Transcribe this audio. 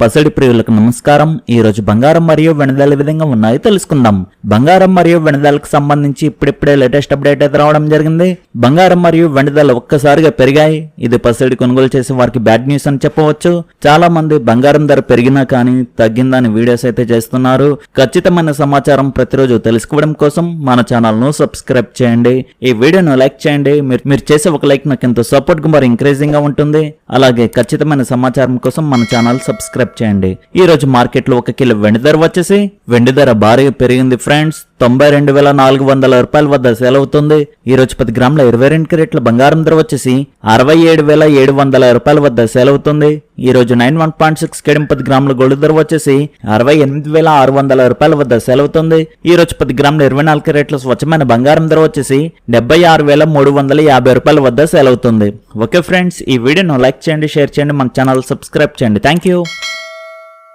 పసడి ప్రియులకు నమస్కారం. ఈ రోజు బంగారం మరియు వెనదాల విధంగా ఉన్నాయో తెలుసుకుందాం. బంగారం మరియు వెనదాలకు సంబంధించి ఇప్పుడిప్పుడే లేటెస్ట్ అప్డేట్ అయితే రావడం జరిగింది. బంగారం మరియు వెనదాలు ఒక్కసారిగా పెరిగాయి. ఇది పసడి కొనుగోలు చేసే వారికి బ్యాడ్ న్యూస్ అని చెప్పవచ్చు. చాలా మంది బంగారం ధర పెరిగినా కానీ తగ్గిందని వీడియోస్ అయితే చేస్తున్నారు. ఖచ్చితమైన సమాచారం ప్రతిరోజు తెలుసుకోవడం కోసం మన ఛానల్ను సబ్స్క్రైబ్ చేయండి. ఈ వీడియోను లైక్ చేయండి. మీరు మీరు చేసే ఒక లైక్ నాకు ఎంతో సపోర్ట్గా మరి ఎంకరేజింగ్గా ఉంటుంది. అలాగే ఖచ్చితమైన సమాచారం కోసం మన ఛానల్ సబ్స్క్రైబ్ చేయండి. ఈ రోజు మార్కెట్లో ఒక కిలో వెండి ధర వచ్చేసి వెండి ధర భారీగా పెరిగింది ఫ్రెండ్స్. తొంభై రెండు వేల నాలుగు వందల రూపాయల వద్ద సేల్ అవుతుంది ఈ రోజు పది గ్రాముల ఇరవై రెండు క్యారెట్ల బంగారం ధర వచ్చేసి అరవై ఏడు వేల ఏడు వందల రూపాయల వద్ద సేల్ అవుతుంది ఈ రోజు నైన్ వన్ పాయింట్ సిక్స్ కేడం పది గ్రాముల గోల్డ్ ధర వచ్చేసి అరవై ఎనిమిది వేల ఆరు వందల రూపాయల వద్ద సేల్ అవుతుంది ఈ రోజు పది గ్రాముల ఇరవై నాలుగు క్యారెట్ల స్వచ్ఛమైన బంగారం ధర వచ్చేసి డెబ్బై ఆరు వేల మూడు వందల యాభై రూపాయల వద్ద సేల్ అవుతుంది ఓకే ఫ్రెండ్స్ ఈ వీడియోను లైక్ చేయండి షేర్ చేయండి మన ఛానల్ సబ్స్క్రైబ్ చేయండి. Thank you.